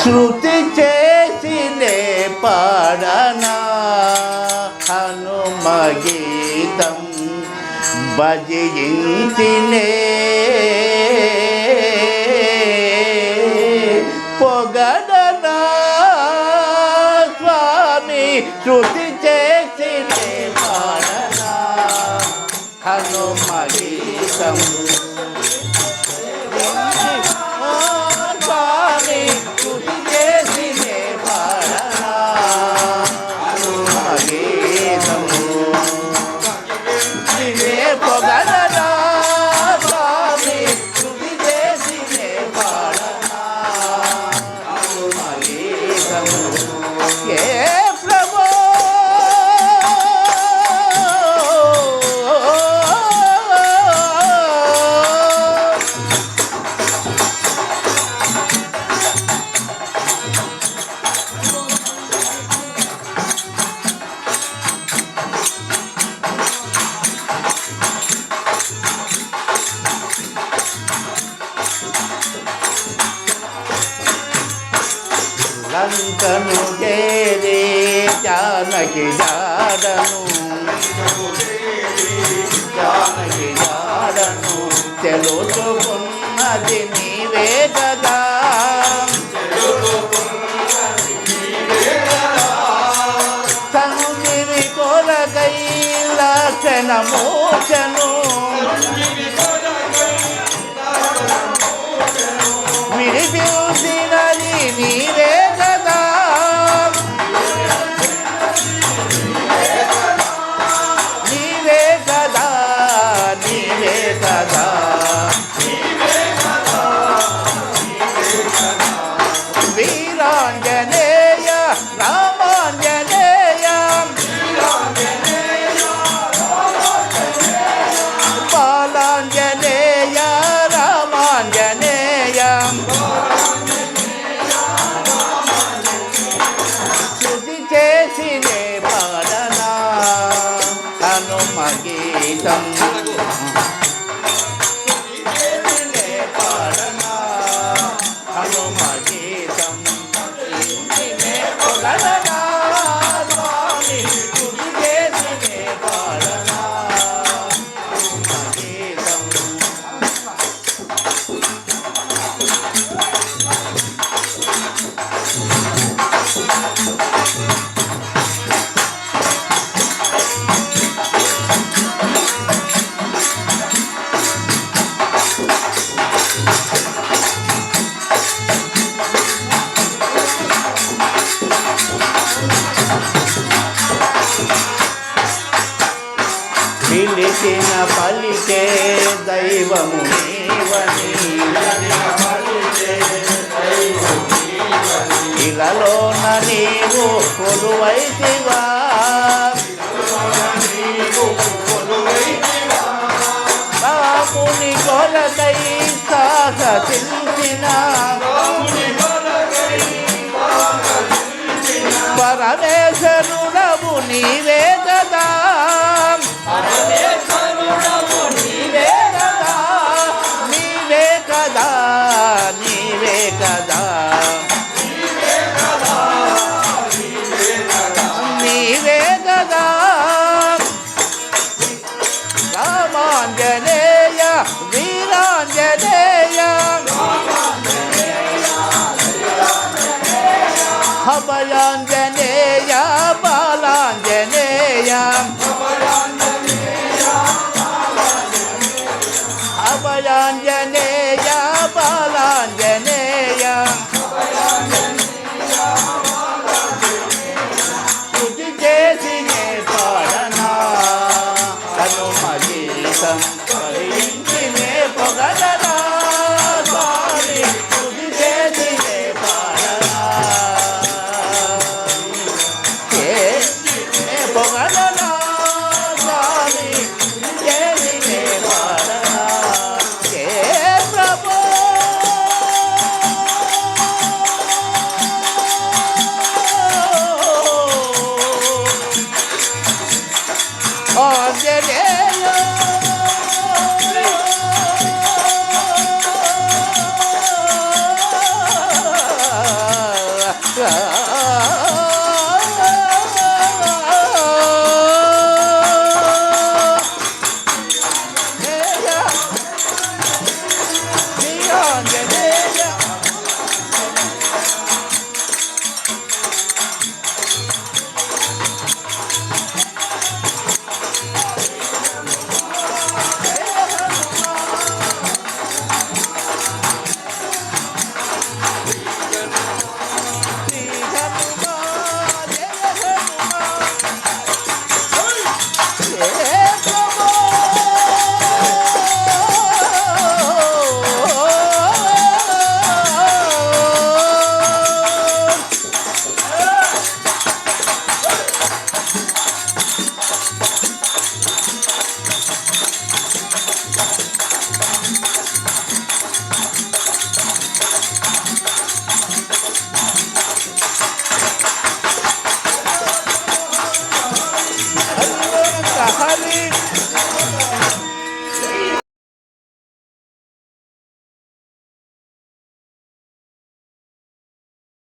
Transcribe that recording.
శృతి చేసినే పాడనా హనుమగీతం భజయించినే పొగడ 就 కను చేరే జానకి జాడను. జానకి జాడను తెలుసుకున్నది నీవే కదా. తనుకిరి కొలగై లాసనమోచను విడిపించినది నీ した。మరుచే దైవము. ఇలలోన నీవు కొలువైతివా. పాపుని కొలకై సాగ తెలిసినా मान